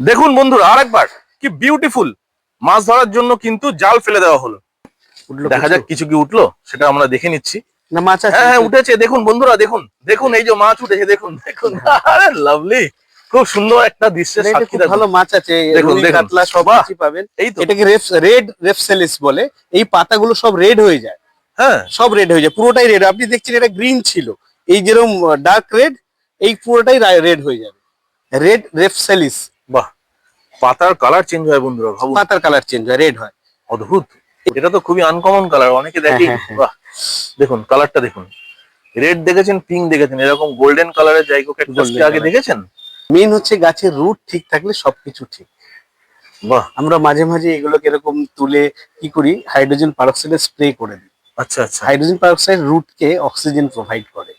দেখুন বন্ধুরা আরেকবার কি বিউটিফুল মাছ ধরার জন্য কিন্তু জাল ফেলে দেওয়া হলো। দেখা যাক কিছু কি উঠল সেটা আমরা দেখে নিচ্ছি। না মাছ হ্যাঁ হ্যাঁ উঠেছে দেখুন বন্ধুরা দেখুন দেখুন এই যে মাছ উঠেছে দেখুন দেখুন। আরে লাভলি খুব সুন্দর একটা দৃশ্যের সাক্ষী ভালো মাছ আছে দেখুন। কাতলা সব। পাবেন। এই তো। এটাকে রেড বলে। এই পাতাগুলো সব রেড হয়ে যায়। হ্যাঁ। সব রেড হয়ে যায় পুরোটাই রেড। আপনি দেখছেন এটা গ্রিন ছিল। এই যেরকম ডার্ক রেড এই পুরোটাই রেড হয়ে যাবে। রেড রেফসেলিস। পাতার কালার চেঞ্জ হয় বন্ধুরা ভাবুন। পাতার কালার চেঞ্জ হয় রেড হয়। অদ্ভুত। এটা তো খুবই আনকমন কালার অনেকে দেখে হ্যাঁ, হ্যাঁ, বাহ। দেখুন কালারটা দেখুন। রেড দেখেছেন পিঙ্ক দেখেছেন এরকম গোল্ডেন কালারের জায়গা আগে দেখেছেন? মেন হচ্ছে গাছের রুট ঠিক থাকলে সবকিছু ঠিক। বাহ। আমরা মাঝে মাঝে এগুলোকে এরকম তুলে কি করি হাইড্রোজেন পারক্সাইডে স্প্রে করে দিই। আচ্ছা আচ্ছা। হাইড্রোজেন পারক্সাইড রুটকে অক্সিজেন প্রোভাইড করে।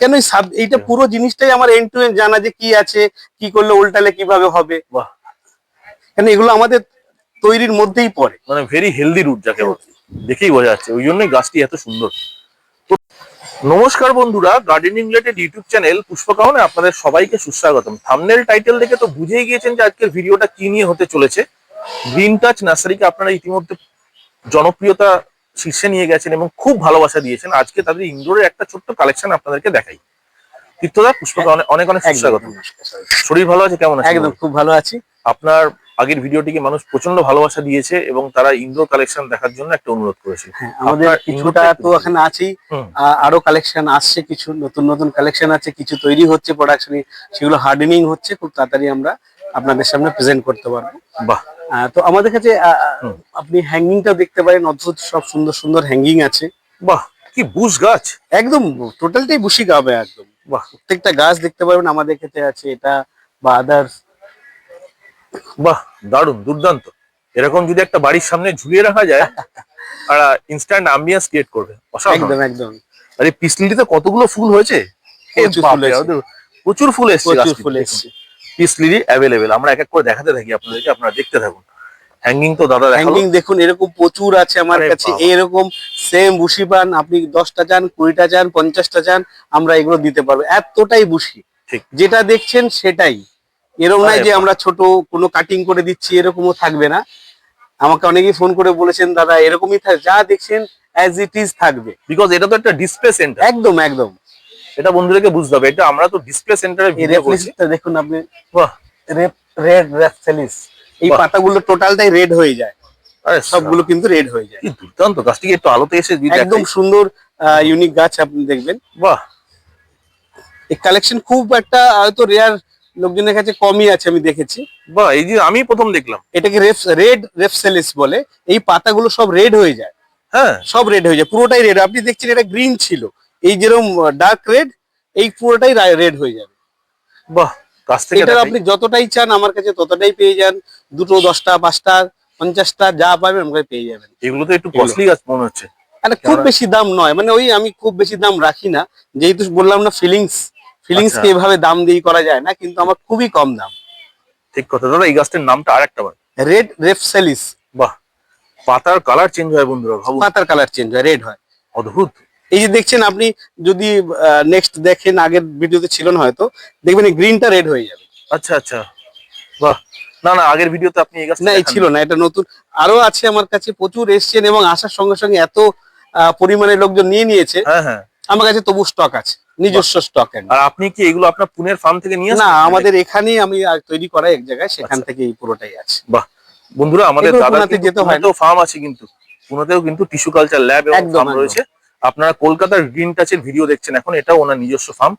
কেন এইটা পুরো জিনিসটাই আমার এন্ড টু এন্ড জানা যে কি আছে কি করলে উল্টালে কীভাবে হবে। বাহ। কেন এগুলো আমাদের তৈরির মধ্যেই পড়ে। মানে ভেরি হেলদি রুট যাকে বলে। দেখেই বোঝা যাচ্ছে ওই জন্যই গাছটি এত সুন্দর। তো নমস্কার বন্ধুরা গার্ডেনিং রিলেটেড ইউটিউব চ্যানেল পুষ্পকাহনে আপনাদের সবাইকে সুস্বাগতম। থামনেল টাইটেল দেখে তো বুঝেই গিয়েছেন যে আজকের ভিডিওটা কি নিয়ে হতে চলেছে। গ্রিন টাচ নার্সারিকে আপনারা ইতিমধ্যে জনপ্রিয়তা শীর্ষে নিয়ে গেছেন এবং খুব ভালোবাসা দিয়েছেন। আজকে তাদের ইনডোরের একটা ছোট্ট কালেকশন আপনাদেরকে দেখাই। তীর্থদা পুষ্পকাহনে অনেক অনেক সুস্বাগত শরীর ভালো আছে? কেমন আছে একদম খুব ভালো আছি। আপনার আগের ভিডিওটিকে মানুষ প্রচণ্ড ভালোবাসা দিয়েছে এবং তারা ইনডোর কালেকশন দেখার জন্য একটা অনুরোধ করেছে হ্যাঁ, আমাদের কিছুটা টা তো এখানে আছেই। আরও কালেকশন আসছে কিছু নতুন নতুন কালেকশন আছে কিছু তৈরি হচ্ছে প্রোডাকশনে সেগুলো হার্ডেনিং হচ্ছে খুব তাড়াতাড়ি আমরা আপনাদের সামনে প্রেজেন্ট করতে পারব। বাহ। তো আমাদের কাছে। আপনি হ্যাঙ্গিংটাও দেখতে পারেন অদ্ভুত সব সুন্দর সুন্দর হ্যাঙ্গিং আছে। বাহ কি বুশ গাছ! একদম টোটালটাই বুশি গাবে একদম। বাহ। প্রত্যেকটা গাছ দেখতে পারবেন আমাদের ক্ষেত্রে আছে এটা বা আদার্স বাহ দারুণ দুর্দান্ত। এরকম যদি একটা বাড়ির সামনে ঝুলিয়ে রাখা যায় আর ইনস্ট্যান্ট আম্বিয়েন্স ক্রিয়েট করবে। একদম একদম। আর পিসলিটিতে কতগুলো ফুল হয়েছে? প্রচুর ফুল এসেছে। প্রচুর ফুল এসছে প্রচুর ফুল এসছে। পিস লিলি অ্যাভেলেবেল আমরা এক এক করে দেখাতে থাকি আপনাদেরকে আপনারা দেখতে থাকুন। হ্যাঙ্গিং তো দাদা হ্যাঙ্গিং দেখুন এরকম প্রচুর আছে আমার কাছে। এরকম সেম বুশি পান আপনি দশটা চান কুড়িটা চান পঞ্চাশটা চান আমরা এগুলো দিতে পারব। এতটাই বুশি। ঠিক। যেটা দেখছেন সেটাই। এরকম নাই যে আমরা ছোট কোনো কাটিং করে দিচ্ছি এরকমও থাকবে না। আমাকে অনেকেই ফোন করে বলেছেন দাদা এরকমই থাকবে যা দেখছেন অ্যাজ ইট ইজ থাকবে। বিকজ এটা তো একটা ডিসপ্লে সেন্টার একদম একদম। এটা বন্ধুদেরকে বুঝতে হবে এটা আমরা তো ডিসপ্লে সেন্টারে ভিডিও করছি। দেখুন আপনি। বাহ। রেড রেফসেলিস এই পাতাগুলো টোটালটাই রেড হয়ে যায়। আরে সবগুলো কিন্তু রেড হয়ে যায়। দুর্দান্ত গাছটিকে একটু আলোতে এসে যদি একদম। সুন্দর ইউনিক গাছ আপনি দেখবেন। বাহ। এই কালেকশন খুব একটা হয়তো রেয়ার লোকজনের কাছে কমই আছে আমি দেখেছি। বাহ এই যে আমি প্রথম দেখলাম। এটাকে রেফ রেড রেফসেলিস বলে এই পাতাগুলো সব রেড হয়ে যায়। হ্যাঁ। সব রেড হয়ে যায় পুরোটাই রেড। আপনি দেখছেন এটা গ্রিন ছিল। এই যেরকম ডার্ক রেড এই পুরোটাই রেড হয়ে যাবে। বাহ এটার আপনি যতটাই চান আমার কাছে ততটাই পেয়ে যান। দুটো দশটা পাঁচটা পঞ্চাশটা যা পাবেন আমার কাছে পেয়ে যাবেন। এগুলো তো একটু কস্টলি মনে হচ্ছে। আরে খুব বেশি দাম নয়। মানে ওই আমি খুব বেশি দাম রাখি না। যেহেতু বললাম না ফিলিংস ফিলিংস কে আচ্ছা। এভাবে দাম দিয়ে করা যায় না? কিন্তু আমার খুবই কম দাম। ঠিক কথা। দাদা এই গাছটার নামটা আরেকটা বার। রেড রেফসেলিস বাহ! পাতার কালার চেঞ্জ হয় বন্ধুরা ভাবুন। পাতার কালার চেঞ্জ হয় রেড হয়। অদ্ভুত। এই যে দেখছেন আপনি যদি নেক্সট দেখেন আগের ভিডিওতে ছিল না হয়তো দেখবেন এই গ্রিনটা রেড হয়ে যাবে। আচ্ছা আচ্ছা। বাহ! না না আগের ভিডিওতে আপনি এই গাছটা না এই ছিল না এটা নতুন। আরও আছে আমার কাছে প্রচুর এসছেন এবং আসার সঙ্গে সঙ্গে এত পরিমাণে লোকজন নিয়ে নিয়েছে। হ্যাঁ হ্যাঁ। আমার কাছে তবু স্টক আছে। নিজস্ব স্টক আর আপনি কি এগুলো আপনার পুনের ফার্ম থেকে নিয়ে না আমাদের এখানেই আমি তৈরি করা এক জায়গায় সেখান আচ্ছা। থেকে এই পুরোটাই আছে। বাহ। বন্ধুরা আমাদের কিন্তু যেতে হয়। পুনেতেও ফার্ম আছে কিন্তু। পুনেতেও কিন্তু টিস্যু কালচার ল্যাব এবং ফার্ম রয়েছে। আপনারা কলকাতার গ্রিন টাচের ভিডিও দেখছেন এখন এটাও ওনার নিজস্ব ফার্ম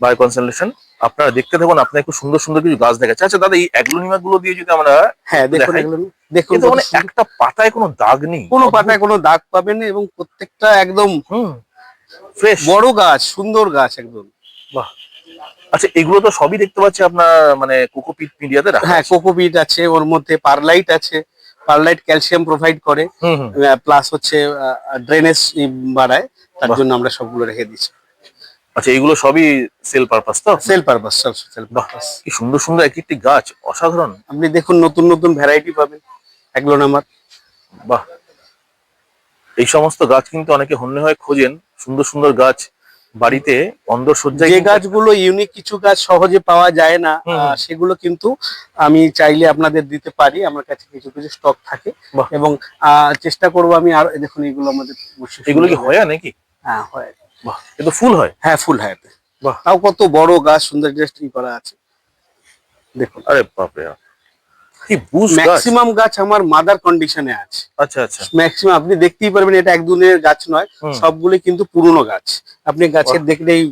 বাই কনসালটেশন আপনারা দেখতে থাকুন আপনার খুব সুন্দর সুন্দর কিছু গাছ দেখাচ্ছে। আচ্ছা দাদা এই অ্যাগ্লোনিমা গুলো দিয়ে যদি আমরা হ্যাঁ দেখুন দেখুন কিন্তু মানে একটা পাতায় কোনো দাগ নেই। কোনো পাতায় কোনো দাগ পাবেন না এবং প্রত্যেকটা একদম হুম। ফ্রেশ বড় গাছ সুন্দর গাছ একদম। বাহ। আচ্ছা এগুলো তো সবই দেখতে পাচ্ছি আপনার মানে কোকোপিট মিডিয়াতে রাখা হ্যাঁ কোকোপিট আছে ওর মধ্যে পারলাইট আছে। পারলাইট ক্যালসিয়াম প্রোভাইড করে। প্লাস হচ্ছে ড্রেনেজ বাড়ায়। তার জন্য আমরা সবগুলো রেখে দিচ্ছি। আচ্ছা এগুলো সবই সেল পারপাস তো? সেল পারপাস সব সেল পারপাস কি সুন্দর সুন্দর এক একটি গাছ অসাধারণ। আপনি দেখুন নতুন নতুন ভ্যারাইটি পাবেন। এগুলো নাম্বার বাহ। এই সমস্ত গাছ কিন্তু অনেকে হন্যে হয়ে খোঁজেন। সুন্দর সুন্দর গাছ বাড়িতে অন্দর সজ্জায় যে গাছগুলো ইউনিক কিছু গাছ সহজে পাওয়া যায় না সেগুলো কিন্তু আমি চাইলে আপনাদের দিতে পারি আমার কাছে কিছু কিছু স্টক থাকে। এবং আহ, চেষ্টা করব আমি আর দেখুন এগুলো আমাদের এগুলো কি হয়। নাকি? হ্যাঁ হয়। বাহ কিন্তু ফুল হয়? হ্যাঁ ফুল হয় বাহ। তাও কত বড় গাছ সুন্দর ই করা আছে। দেখুন। আরে বাপরে ম্যাক্সিমাম গাছ আমার মাদার কন্ডিশনে আছে। আচ্ছা আচ্ছা। ম্যাক্সিমাম আপনি দেখতেই পারবেন এটা এক দুনের গাছ নয়। সবগুলো কিন্তু পুরনো গাছ। আপনি গাছের দেখলেই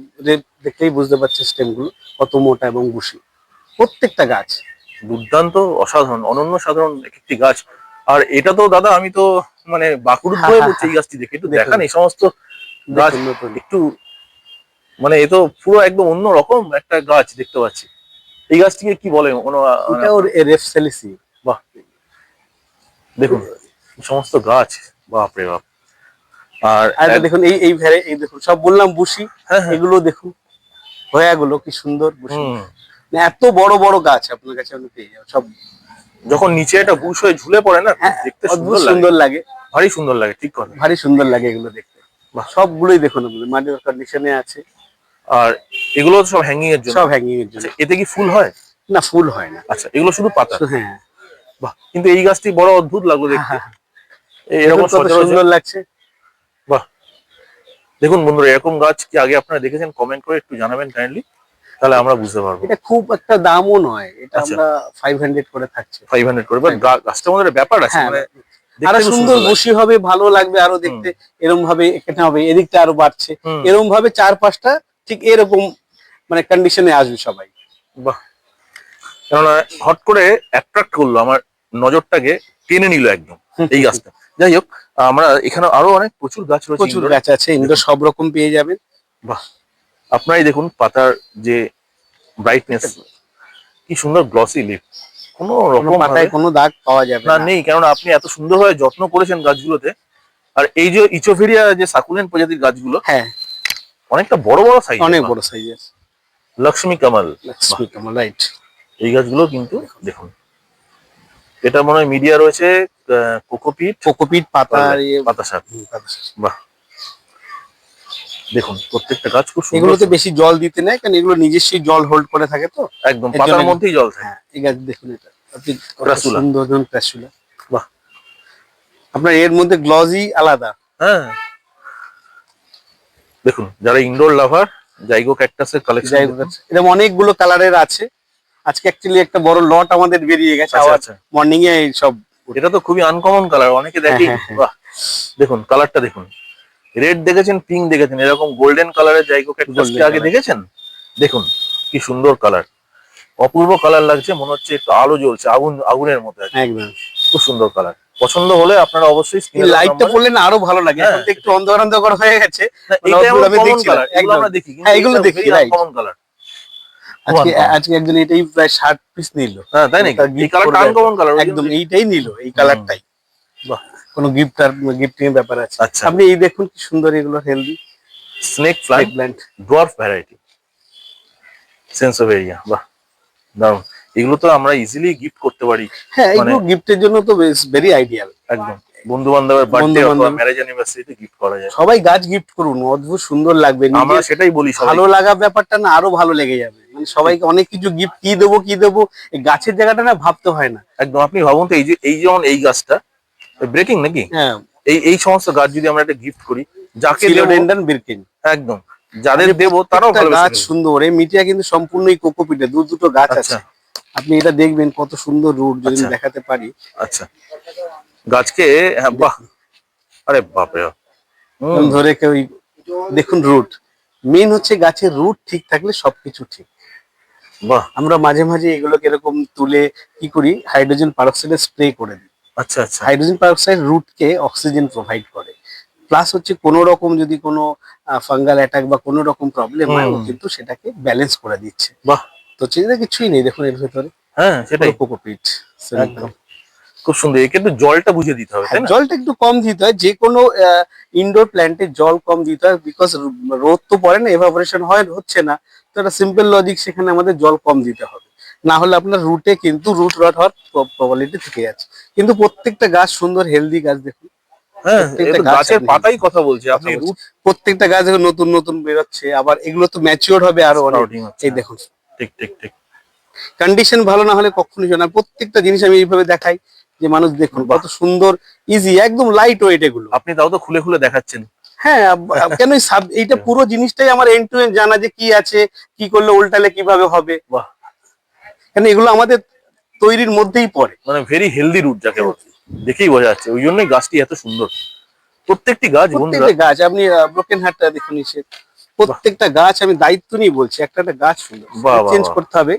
দেখলেই বুঝতে পারছেন স্টেমগুলো কত মোটা এবং বুশি। প্রত্যেকটা গাছ। দুর্দান্ত অসাধারণ অনন্য সাধারণ একটি গাছ। আর এটা তো দাদা আমি তো মানে বাঁকুড় হ্যাঁ, পড়ছি এই গাছটি দেখে। একটু দেখান। এই সমস্ত গাছ। একটু মানে এ তো পুরো একদম অন্য রকম একটা গাছ দেখতে পাচ্ছি। এই গাছটিকে কি বলে? কোনো মানে এটা ওর রেফসেলিসি বাহ। দেখুন সমস্ত গাছ বাপরে বাপ। আর দেখুন এই এই ভ্যারে এই দেখুন সব বললাম বুশি। হ্যাঁ হ্যাঁ। এগুলো দেখুন হয়াগুলো কি সুন্দর বুশি। মানে এত বড় বড় গাছ আপনার কাছে আপনি পেয়ে যাবেন সব। যখন নিচে একটা বুশ হয়ে ঝুলে পড়ে না হ্যাঁ, দেখতে অদ্ভুত সুন্দর লাগে। ভারী সুন্দর লাগে ঠিক কথা। ভারী সুন্দর লাগে এগুলো দেখতে। বাহ। সবগুলোই দেখুন আপনাদের মাটির কন্ডিশনে আছে। আর এগুলো সব হ্যাঙ্গিং এর জন্য? সব হ্যাঙ্গিং এর জন্য। আচ্ছা, এতে কি ফুল হয়? না ফুল হয় না। আচ্ছা এগুলো শুধু পাতা? হ্যাঁ। বাহ কিন্তু এই গাছটি বড় অদ্ভুত লাগল দেখতে। হ্যাঁ, এরকম দেখুন কত সচরাচর- সুন্দর লাগছে। বাহ। দেখুন বন্ধুরা এরকম গাছ কি আগে আপনারা দেখেছেন? কমেন্ট করে একটু জানাবেন কাইন্ডলি তাহলে আমরা বুঝতে পারব। এটা খুব একটা দামও নয়। এটা আচ্ছা। আমরা ফাইভ হান্ড্রেড করে থাকছে। ফাইভ হান্ড্রেড করে বাট মধ্যে একটা ব্যাপার আছে হ্যাঁ, মানে আরও সুন্দর। বসি হবে ভালো লাগবে আরও দেখতে। এরকম ভাবে এখানে হবে এদিকটা আরও বাড়ছে। হুম, এরকম ভাবে চার পাঁচটা ঠিক এরকম মানে কন্ডিশনে আসবে সবাই। বাহ। কেননা হট করে অ্যাট্রাক্ট করল আমার নজরটাকে টেনে নিল একদম এই গাছটা। যাই হোক আমরা এখানে আরও অনেক প্রচুর গাছ রয়েছে প্রচুর গাছ আছে ইন্ডোর সব রকম পেয়ে যাবেন। বাহ। আপনারাই দেখুন পাতার যে ব্রাইটনেস কি সুন্দর গ্লসি লিপ কোনো রকম পাতায় কোনো দাগ পাওয়া যাবে না নেই কেননা আপনি এত সুন্দরভাবে যত্ন করেছেন গাছগুলোতে। আর এই যে ইচোভেরিয়া যে সাকুলেন্ট প্রজাতির গাছগুলো হ্যাঁ। অনেকটা বড় বড় সাইজ অনেক বড় সাইজের লক্ষ্মী কামাল। লক্ষ্মী কমল রাইট এই গাছগুলো কিন্তু দেখুন এটা মনে হয় মিডিয়া রয়েছে কোকোপিট কোকোপিট পাতা ইয়ে পাতা শাক। শাক। বাহ। দেখুন প্রত্যেকটা গাছ খুব সুন্দর এগুলোতে বেশি জল দিতে নেই কারণ এগুলো নিজস্বই জল হোল্ড করে থাকে তো। একদম পাতার মধ্যেই জল থাকে। হ্যাঁ এই গাছ দেখুন এটা। সুন্দর ক্রাসুলা। বাহ। আপনার এর মধ্যে গ্লজি আলাদা। হ্যাঁ। দেখুন যারা ইনডোর লাভার জাইগো ক্যাকটাসের কালেকশন এরকম অনেকগুলো কালারের আছে। আজকে অ্যাকচুয়ালি একটা বড় লট আমাদের বেরিয়ে গেছে। আচ্ছা, আচ্ছা। মর্নিং এ সব এটা তো খুবই আনকমন কালার অনেকে দেখি হ্যাঁ, হ্যাঁ, বাহ। দেখুন কালারটা দেখুন। রেড দেখেছেন পিঙ্ক দেখেছেন এরকম গোল্ডেন কালারের জাইগো ক্যাকটাস Golden আগে দেখেছেন? দেখুন কি সুন্দর কালার অপূর্ব কালার লাগছে মনে হচ্ছে একটু আলো জ্বলছে আগুন আগুনের মতো আছে। একদম। খুব সুন্দর কালার পছন্দ হলে আপনারা অবশ্যই লাইটটা পড়লে না আরও ভালো লাগে। হ্যাঁ, এখন একটু অন্ধকার অন্ধকার হয়ে গেছে। মানে আমি কমন এগুলো একদম। আমরা দেখি হ্যাঁ, এগুলো দেখি, right. uncommon আজকে। আজকে একজন এটাই প্রায় ষাট পিস নিল। হ্যাঁ তাই নাকি? এই কালারটা। আনকমন কালার একদম এইটাই নিল এই কালারটাই বাহ। কোনো গিফট আর গিফটিং ব্যাপার আছে। আচ্ছা। আপনি এই দেখুন কি সুন্দর এগুলো healthy snake plant dwarf variety Sansevieria বাহ দারুণ এগুলো তো আমরা ইজিলি গিফট করতে পারি। হ্যাঁ মানে- এগুলো গিফটের জন্য তো ভেরি আইডিয়াল একদম। বন্ধু বান্ধবের বার্থডে অথবা ম্যারেজ অ্যানিভার্সারিতে গিফট করা যায়। সবাই গাছ গিফট করুন অদ্ভুত সুন্দর লাগবে। আমরা সেটাই বলি ভালো লাগা ব্যাপারটা না আরও ভালো লেগে যাবে। মানে সবাইকে অনেক কিছু গিফট কি দেবো কি দেবো এই গাছের জায়গাটা না ভাবতে হয় না। একদম আপনি ভাবুন তো এই যে এই যেমন এই গাছটা ব্রেকিং নাকি? হ্যাঁ। এই এই সমস্ত গাছ যদি আমরা একটা গিফট করি যাকে দেবো ফিলোডেন্ডন বিরকিন একদম। যাদের দেবো তারাও ভালো গাছ সুন্দর এই মিটিয়া কিন্তু সম্পূর্ণই কোকোপিটে দু দুটো গাছ আচ্ছা। আছে। আপনি এটা দেখবেন কত সুন্দর রুট যদি আচ্ছা। দেখাতে পারি। আচ্ছা। গাছকে হ্যাঁ বাহ। আরে বাপরে। বাপ। ধরে কেউ দেখুন রুট মেন হচ্ছে গাছের রুট ঠিক থাকলে সবকিছু ঠিক। বাহ। আমরা মাঝে মাঝে এগুলোকে এরকম তুলে কি করি? হাইড্রোজেন পারক্সাইডে স্প্রে করে দিই। আচ্ছা আচ্ছা। হাইড্রোজেন পারক্সাইড রুটকে অক্সিজেন প্রোভাইড করে। প্লাস হচ্ছে কোনো রকম যদি কোনো ফাঙ্গাল অ্যাটাক বা কোনো রকম প্রবলেম হয় কিন্তু সেটাকে ব্যালেন্স করে দিচ্ছে। বাহ। তো চিন্তা কিছুই নেই দেখুন এর ভেতরে। হ্যাঁ সেটাই। কোকোপিট একদম। খুব সুন্দর একে একটু জলটা বুঝে দিতে হবে তাই জলটা একটু কম দিতে হয় যে কোনো ইনডোর প্ল্যান্টে জল কম দিতে হয় বিকজ রোদ তো পড়ে না এভাপোরেশন হয় হচ্ছে না। তো একটা সিম্পল লজিক সেখানে আমাদের জল কম দিতে হবে। না হলে আপনার রুটে কিন্তু রুট রট হওয়ার প্রবাবিলিটি থেকে যাচ্ছে। কিন্তু প্রত্যেকটা গাছ সুন্দর হেলদি গাছ দেখুন। হ্যাঁ গাছের পাতাই কথা বলছে আপনি প্রত্যেকটা গাছ নতুন নতুন বেরোচ্ছে আবার এগুলো তো ম্যাচিওর হবে আরও অনেক। এই দেখুন ঠিক ঠিক ঠিক। কন্ডিশন ভালো না হলে কখনোই না। প্রত্যেকটা জিনিস আমি এইভাবে দেখাই যে মানুষ দেখুন কত সুন্দর ইজি একদম লাইট ওয়েট এগুলো। আপনি তাও তো খুলে খুলে দেখাচ্ছেন। হ্যাঁ কেন এইটা পুরো জিনিসটাই আমার এন্ড টু এন্ড জানা যে কি আছে কি করলে উল্টালে কীভাবে হবে। কেন এগুলো আমাদের তৈরির মধ্যেই পড়ে। মানে ভেরি হেলদি রুট যাকে বলছে দেখেই বোঝা যাচ্ছে। ওই জন্যই গাছটি এত সুন্দর। প্রত্যেকটি গাছ বন্ধুরা প্রত্যেকটা গাছ আপনি ব্রোকেন হার্টটা দেখুন নিচে। প্রত্যেকটা গাছ আমি দায়িত্ব নিয়ে বলছি একটা একটা গাছ সুন্দর। চেঞ্জ করতে হবে।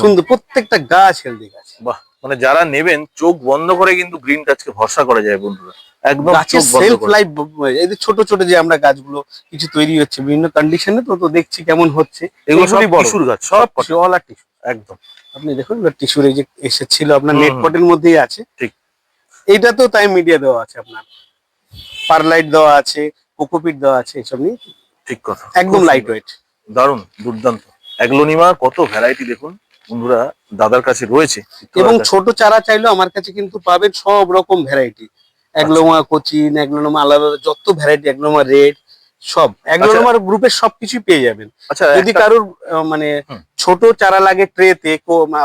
সুন্দর প্রত্যেকটা গাছ হেলদি গাছ। বাহ মানে যারা নেবেন চোখ বন্ধ করে কিন্তু গ্রিন টাচকে ভরসা করা যায় বন্ধুরা। একদম গাছের সেলফ লাইফ এই যে ছোট ছোট যে আমরা গাছগুলো কিছু তৈরি হচ্ছে বিভিন্ন কন্ডিশনে তো তো দেখছি কেমন হচ্ছে। এগুলো সব টিস্যুর গাছ সব। অল আর টিস্যু একদম। আপনি দেখুন টিস্যুর এই যে এসেছিল আপনার নেট পটের মধ্যেই আছে। ঠিক। এইটা তো তাই মিডিয়া দেওয়া আছে আপনার। পারলাইট দেওয়া আছে কোকোপিট দেওয়া আছে এসব নিয়ে। ঠিক কথা। একদম লাইট ওয়েট দারুণ দুর্দান্ত। অ্যাগ্লোনিমার কত ভ্যারাইটি দেখুন বন্ধুরা দাদার কাছে রয়েছে। এবং ছোট চারা চাইলেও আমার কাছে কিন্তু পাবেন সব রকম ভ্যারাইটি অ্যাগ্লোমা কোচিন অ্যাগ্লোনোমা আলাদা যত ভ্যারাইটি অ্যাগ্লোমা রেড সব। অ্যাগ্লোনোমার গ্রুপের সবকিছু পেয়ে যাবেন। আচ্ছা যদি কারোর মানে ছোট চারা লাগে ট্রেতে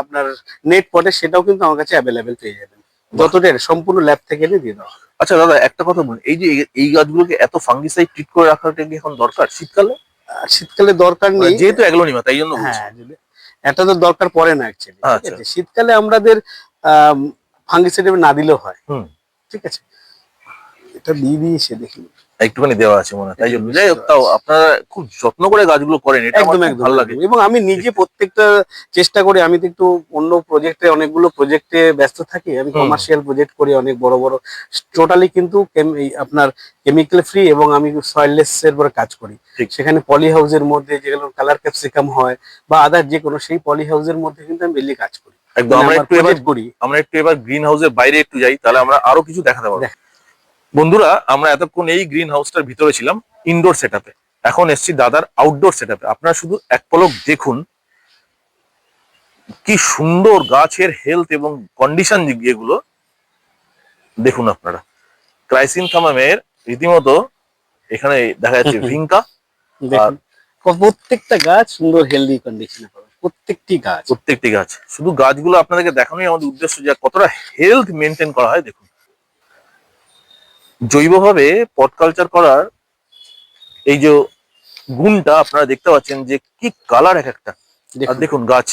আপনার নেট পটে সেটাও কিন্তু আমার কাছে অ্যাভেলেবেল পেয়ে যাবেন। যতটা সম্পূর্ণ ল্যাব থেকে এনে দিয়ে দেওয়া। আচ্ছা দাদা একটা কথা বলুন এই যে এই- গাছগুলোকে এত ফাঙ্গিসাইড ট্রিট করে রাখাটা কি এখন দরকার শীতকালে? আর শীতকালে দরকার মানে নেই। যেহেতু অ্যাগ্লোনিমা তাই জন্য হ্যাঁ এটা তো দরকার পড়ে না অ্যাকচুয়ালি আচ্ছা। শীতকালে আমাদের ফাঙ্গিসাইড না দিলেও হয়। হুম। ঠিক আছে? এটা দিয়ে দিয়েছে দেখি। একটুখানি দেওয়া আছে মনে হয়। তাই জন্য। যাই হোক তাও আপনারা খুব যত্ন করে গাছগুলো করেন এটা একদম একদম ভালো লাগে। এবং আমি নিজে প্রত্যেকটা চেষ্টা করি আমি তো একটু অন্য প্রজেক্টে অনেকগুলো প্রজেক্টে ব্যস্ত থাকি আমি কমার্শিয়াল প্রজেক্ট করি অনেক বড় বড় টোটালি কিন্তু আপনার কেমিক্যাল ফ্রি এবং আমি সয়েললেস এর উপরে কাজ করি। সেখানে পলি হাউসের মধ্যে যেগুলো কালার ক্যাপসিকাম হয় বা আদার যে কোনো সেই পলি হাউসের মধ্যে কিন্তু আমি বেলি কাজ করি। একদম মানে আমরা একটু এবার করি। আমরা একটু এবার গ্রিন হাউসের বাইরে একটু যাই তাহলে আমরা আরও কিছু দেখাতে পারব। বন্ধুরা আমরা এতক্ষণ এই গ্রিন হাউসটার ভিতরে ছিলাম ইনডোর সেটআপে এখন এসছি দাদার আউটডোর সেটআপে আপনারা শুধু এক পলক দেখুন কি সুন্দর গাছের হেলথ এবং কন্ডিশন যেগুলো দেখুন আপনারা। ক্রাইসিনথামামের রীতিমতো এখানে দেখা যাচ্ছে। ভিঙ্কা। প্রত্যেকটা গাছ সুন্দর হেলদি কন্ডিশনে প্রত্যেকটি গাছ। প্রত্যেকটি গাছ। শুধু গাছগুলো আপনাদেরকে দেখানোই আমাদের উদ্দেশ্য যে কতটা হেলথ মেনটেন করা হয় দেখুন। জৈবভাবে পট কালচার করার এই যে গুণটা আপনারা দেখতে পাচ্ছেন যে কি কালার এক একটা। আর দেখুন। গাছ।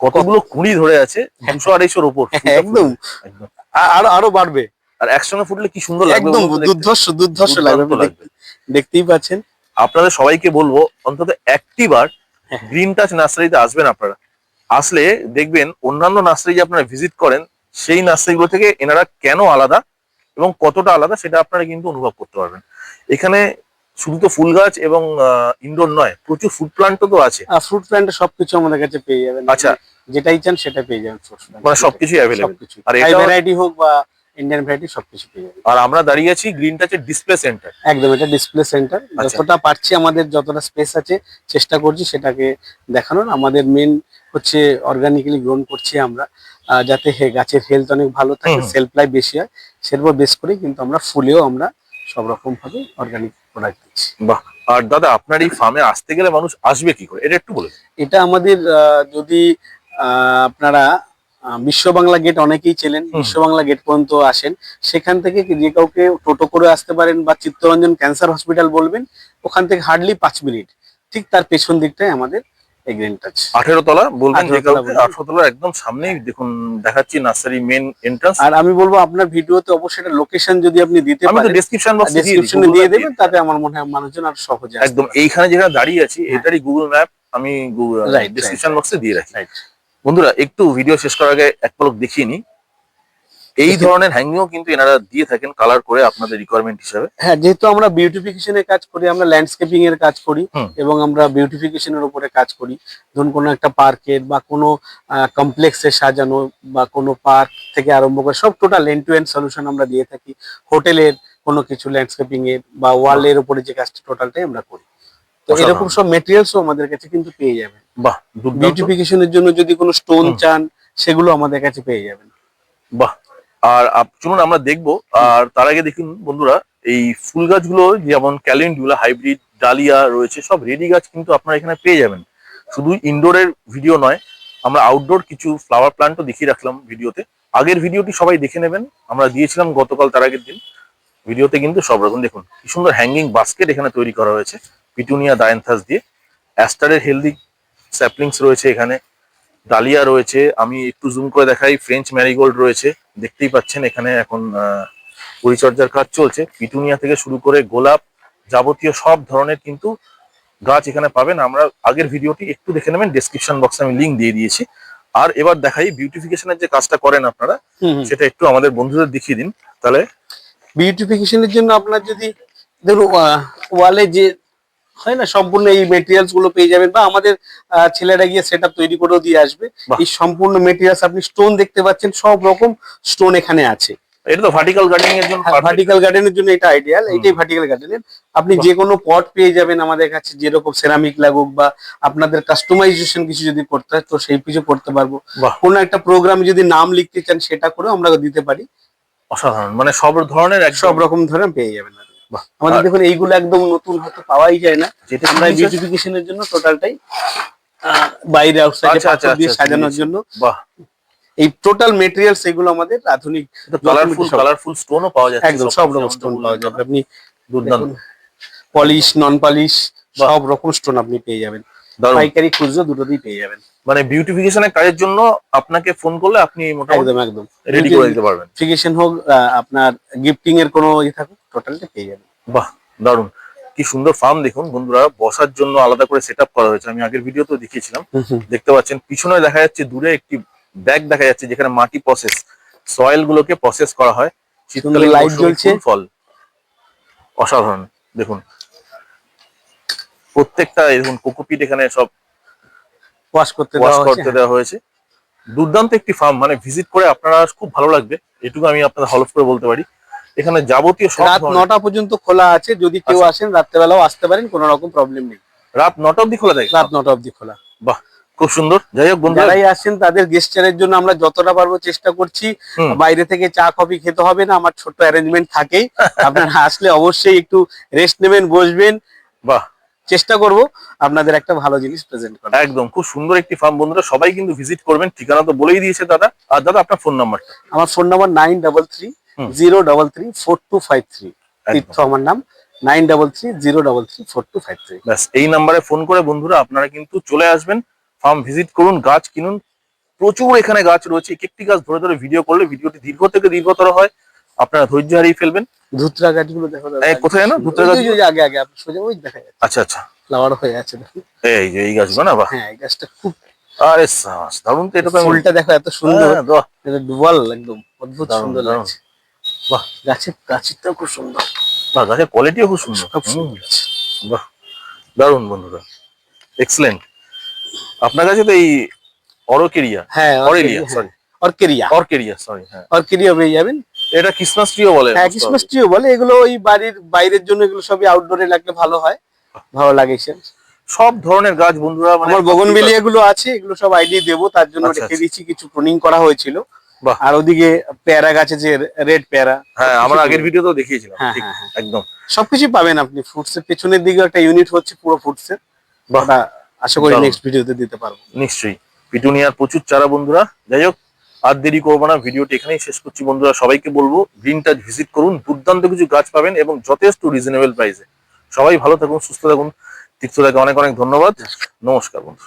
কতগুলো কুড়ি ধরে আছে দুশো আড়াইশোর উপর একদম। আরও আরও বাড়বে। আর একসঙ্গে ফুটলে কি সুন্দর লাগবে একদম? দুর্ধর্ষ দুর্ধর্ষ লাগবে দেখতেই পাচ্ছেন। আপনাদের সবাইকে বলব অন্তত একটি বার। গ্রিন টাচ নার্সারিতে আসবেন আপনারা। আসলে দেখবেন অন্যান্য নার্সারি যে আপনারা ভিজিট করেন সেই নার্সারিগুলো থেকে এনারা কেন আলাদা? এবং কতটা আলাদা সেটা আপনারা কিন্তু অনুভব করতে পারবেন। এখানে শুধু তো ফুল গাছ এবং ইনডোর নয় প্রচুর ফুড প্লান্টও তো আছে। ফ্রুট প্ল্যান্ট সবকিছু আমাদের কাছে পেয়ে যাবেন। আচ্ছা। যেটাই চান সেটা পেয়ে যাবেন মানে সবকিছুই অ্যাভেলেবেল আর ভ্যারাইটি হোক বা ইন্ডিয়ান ভ্যারাইটি সবকিছু পেয়ে যাবেন। আর আমরা দাঁড়িয়ে আছি গ্রিন টাচের ডিসপ্লে সেন্টার একদম এটা ডিসপ্লে সেন্টার আচ্ছা। যতটা পারছি আমাদের যতটা স্পেস আছে চেষ্টা করছি সেটাকে দেখানোর। আমাদের মেন হচ্ছে অর্গানিক্যালি গ্রোন করছি আমরা যাতে হে গাছের হেলথ অনেক ভালো থাকে সেলফ লাইফ বেশি হয়। সের উপর বেস করে কিন্তু আমরা ফুলেও আমরা সব রকম ভাবে অর্গানিক প্রোডাক্ট দিচ্ছি। বাহ আর দাদা আপনার এই ফার্মে আসতে গেলে মানুষ আসবে কি করে? এটা একটু বলে এটা আমাদের যদি আহ, আপনারা বিশ্ব বাংলা গেট অনেকেই চেনেন বিশ্ব বাংলা গেট পর্যন্ত আসেন সেখান থেকে যে কাউকে টোটো করে আসতে পারেন বা চিত্তরঞ্জন ক্যান্সার হসপিটাল বলবেন ওখান থেকে হার্ডলি পাঁচ মিনিট ঠিক তার পেছন দিকটাই আমাদের এই গ্রিন টাচ আঠেরো তলা বলবেন যে 18 তলা কাউকে বলবেন। তলার একদম সামনেই দেখুন দেখাচ্ছি নার্সারি মেন এন্ট্রান্স আর আমি বলব আপনার ভিডিওতে অবশ্যই একটা লোকেশন যদি আপনি দিতে আমি তো ডেসক্রিপশন বক্সে দিয়ে ডেসক্রিপশনে দিয়ে দেবেন তাতে আমার মনে হয় মানুষজন আর সহজে একদম এইখানে যেটা দাঁড়িয়ে আছি। এটারই গুগল ম্যাপ আমি Right, ডেসক্রিপশন বক্সে দিয়ে রাখি. বন্ধুরা একটু ভিডিও শেষ করার আগে এক পলক দেখিয়ে নি এই। ধরনের হ্যাঙ্গিংও কিন্তু এনারা দিয়ে থাকেন কালার করে আপনাদের রিকোয়ারমেন্ট হিসাবে। হ্যাঁ যেহেতু আমরা বিউটিফিকেশনের কাজ করি আমরা ল্যান্ডস্কেপিং এর কাজ করি এবং আমরা বিউটিফিকেশনের উপরে কাজ করি। ধরুন কোনো একটা পার্কের বা কোনো কমপ্লেক্সে সাজানো বা কোনো পার্ক থেকে আরম্ভ করে সব total end to end solution আমরা দিয়ে থাকি। হোটেলের কোনো কিছু ল্যান্ডস্কেপিং এর বা ওয়ালের উপরে যে কাজটা টোটালটাই আমরা করি। তো এরকম সব মেটেরিয়ালসও আমাদের কাছে কিন্তু পেয়ে যাবেন। বাহ বিউটিফিকেশনের জন্য যদি কোনো স্টোন চান সেগুলো আমাদের কাছে পেয়ে যাবেন। বাহ আর চলুন আমরা দেখব, আর তার আগে দেখুন বন্ধুরা, এই ফুল গাছগুলো যেমন ক্যালেন্ডুলা হাইব্রিড, ডালিয়া রয়েছে, সব রেডি গাছ কিন্তু আপনারা এখানে পেয়ে যাবেন। শুধু ইনডোরের ভিডিও নয়, আমরা আউটডোর কিছু ফ্লাওয়ার প্ল্যান্টও দেখিয়ে রাখলাম ভিডিওতে আগের ভিডিওটি সবাই দেখে নেবেন, আমরা দিয়েছিলাম গতকাল তার আগের দিন। ভিডিওতে কিন্তু সব রকম, দেখুন, কি সুন্দর হ্যাঙ্গিং বাস্কেট এখানে তৈরি করা হয়েছে পিটুনিয়া ডায়ান্থাস দিয়ে। অ্যাস্টারের হেলদি স্যাপলিংস রয়েছে এখানে। ডালিয়া রয়েছে। আমি একটু জুম করে দেখাই। ফ্রেঞ্চ ম্যারিগোল্ড রয়েছে। দেখতেই পাচ্ছেন এখানে এখন পরিচর্যার কাজ চলছে। পিটুনিয়া থেকে শুরু করে গোলাপ যাবতীয় সব ধরনের কিন্তু গাছ এখানে পাবেন। আমরা আগের ভিডিওটি একটু দেখে নেবেন। ডেসক্রিপশন বক্সে আমি লিংক দিয়ে দিয়েছি। আর এবার দেখাই বিউটিফিকেশনের যে কাজটা করেন আপনারা সেটা একটু আমাদের বন্ধুদের দেখিয়ে দিন। তাহলে বিউটিফিকেশনের জন্য আপনার যদি ধরুন ওয়ালে যে হয় না? সম্পূর্ণ এই মেটেরিয়ালসগুলো পেয়ে যাবেন বা আমাদের ছেলেরা গিয়ে সেট তুতৈরি করেও দিয়ে আসবে। এই সম্পূর্ণ মেটেরিয়ালস আপনি স্টোন দেখতে পাচ্ছেন সব রকম স্টোন এখানে আছে। এটা তো ভার্টিক্যাল গার্ডেনিং এর জন্য ভার্টিক্যাল গার্ডেনের জন্য এটা আইডিয়াল এইটাই ভার্টিক্যাল গার্ডেনের আপনি যে কোনো পট পেয়ে যাবেন আমাদের কাছে যেরকম সেরামিক লাগুক বা আপনাদের কাস্টমাইজেশন কিছু যদি করতে হয় তো সেই কিছু করতে পারব। কোনো একটা প্রোগ্রামে যদি নাম লিখতে চান সেটা করে আমরা দিতে পারি। অসাধারণ মানে সব ধরনের সব রকম ধরনের পেয়ে যাবেন। আমাদের দেখুন এইগুলো একদম নতুন হয়তো পাওয়াই যায় না। যেটা আমরা বিউটিফিকেশনের জন্য টোটালটাই বাইরে আউটসাইডে আচ্ছা, আচ্ছা, দিয়ে আচ্ছা, সাজানোর জন্য। বাহ। এই টোটাল মেটেরিয়ালস এগুলো আমাদের আধুনিক কালারফুল কালারফুল স্টোনও পাওয়া যাচ্ছে একদম সব রকম স্টোন পাওয়া যাবে। আপনি দুর্দান্ত। Polish non polish. সব রকম স্টোন আপনি পেয়ে যাবেন। পাইকারি খুচরো দুটোতেই পেয়ে যাবেন। মানে বিউটিফিকেশনের কাজের জন্য আপনাকে ফোন করলে আপনি মোটামুটি একদম একদম। রেডি করে দিতে পারবেন। ফিকেশন হোক আপনার গিফটিং এর কোনো ইয়ে থাকুক টোটালটা পেয়ে যাবেন বাহ দারুণ। কি সুন্দর ফার্ম দেখুন বন্ধুরা বসার জন্য আলাদা করে সেট করা হয়েছে। আমি আগের ভিডিওতেও দেখিয়েছিলাম। দেখতে পাচ্ছেন পিছনে দেখা যাচ্ছে দূরে একটি ব্যাগ দেখা যাচ্ছে যেখানে মাটি প্রসেস সয়েল গুলোকে প্রসেস করা হয়। শীতকালে light মৌসুমী জ্বলছে। ফল অসাধারণ দেখুন। প্রত্যেকটা দেখুন কোকোপিট এখানে সব ওয়াশ করতে ওয়াশ দেওয়া করতে দেওয়া হয়েছে। দুর্দান্ত একটি ফার্ম মানে ভিজিট করে আপনারা খুব ভালো লাগবে। এটুকু আমি আপনাদের হলফ করে বলতে পারি। এখানে যাবতীয় সব রাত নটা পর্যন্ত খোলা আছে। যদি কেউ আচ্ছা। আসেন রাত্রেবেলাও আসতে পারেন কোনো রকম প্রবলেম নেই। রাত নটা অব্দি খোলা থাকে? রাত নটা অবধি খোলা। বাহ খুব সুন্দর। যাই হোক বন্ধুরা যারাই আসেন তাদের গেস্ট গেস্টারের জন্য আমরা যতটা পারব চেষ্টা করছি। বাইরে থেকে চা কফি খেতে হবে না আমার ছোট্ট অ্যারেঞ্জমেন্ট থাকেই। আপনারা আসলে অবশ্যই একটু রেস্ট নেবেন বসবেন। বাহ। চেষ্টা করব আপনাদের একটা ভালো জিনিস প্রেজেন্ট করার। একদম খুব সুন্দর একটি ফার্ম বন্ধুরা সবাই কিন্তু ভিজিট করবেন। ঠিকানা তো বলেই দিয়েছে দাদা। আর দাদা আপনার ফোন নাম্বারটা আমার phone number nine double three. Zero double three four two five three Tirtha আমার নাম nine double three zero double three four two five three ব্যাস এই নাম্বারে ফোন করে বন্ধুরা আপনারা কিন্তু চলে আসবেন ফার্ম ভিজিট করুন গাছ কিনুন। প্রচুর এখানে গাছ রয়েছে এক একটি গাছ ধরে ধরে ভিডিও করলে ভিডিওটি দীর্ঘ থেকে দীর্ঘতর হয়। আপনারা ধৈর্য হারিয়ে ফেলবেন। ধুতরা গাছগুলো দেখো দাদা। কোথায় না? ধুতরা যে আগে আগে আপনি সোজা ওই দেখা যাচ্ছে। আচ্ছা আচ্ছা। ফ্লাওয়ার হয়ে আছে। এই যে এই গাছগুলো না হ্যাঁ এই গাছটা খুব আরে সাস দারুণ তো এটা ফুলটা দেখো এত সুন্দর। হ্যাঁ, এটা ডুবাল একদম অদ্ভুত সুন্দর লাগছে। বাহ গাছের গাছেরটাও খুব সুন্দর। বাহ গাছের কোয়ালিটিও খুব সুন্দর। খুব সুন্দর বাহ দারুণ বন্ধুরা। এক্সেলেন্ট আপনার কাছে তো এই অরকেরিয়া হ্যাঁ aurelia sorry araucaria. Araucaria sorry হ্যাঁ। অর্কেরিয়া পেয়ে যাবেন। এটা ক্রিসমাস ট্রিও বলে হ্যাঁ ক্রিসমাস ট্রিও বলে। এগুলো ওই বাড়ির বাইরের জন্য এগুলো সবই আউটডোরে লাগলে ভালো হয়। ভালো লাগে সব ধরনের গাছ বন্ধুরা মানে আমার বগনবেলিয়া গুলো আছে এগুলো সব আইডি দেবো। তার জন্য আচ্ছা, রেখে। দিচ্ছি কিছু প্রুনিং করা হয়েছিল। আর ওদিকে পেয়ারা গাছে যে রেড পেয়ারা হ্যাঁ আমরা আগের ভিডিও ভিডিওতেও দেখিয়েছিলাম হ্যাঁ, হ্যাঁ, হ্যাঁ। একদম। সবকিছু পাবেন আপনি ফ্রুটস এর পেছনের দিকে একটা ইউনিট হচ্ছে পুরো ফ্রুটস এর। আশা করি। নেক্সট ভিডিওতে দিতে পারব। নিশ্চয়ই। পিটুনিয়ার প্রচুর চারা বন্ধুরা। যাই হোক আর দেরি করব না ভিডিওটি এখানেই শেষ করছি বন্ধুরা। সবাইকে বলব গ্রিন টাচ ভিজিট করুন দুর্দান্ত কিছু গাছ পাবেন এবং যথেষ্ট রিজনেবল প্রাইসে সবাই ভালো থাকুন সুস্থ থাকুন। তীর্থদাকে অনেক অনেক ধন্যবাদ। নমস্কার। বন্ধু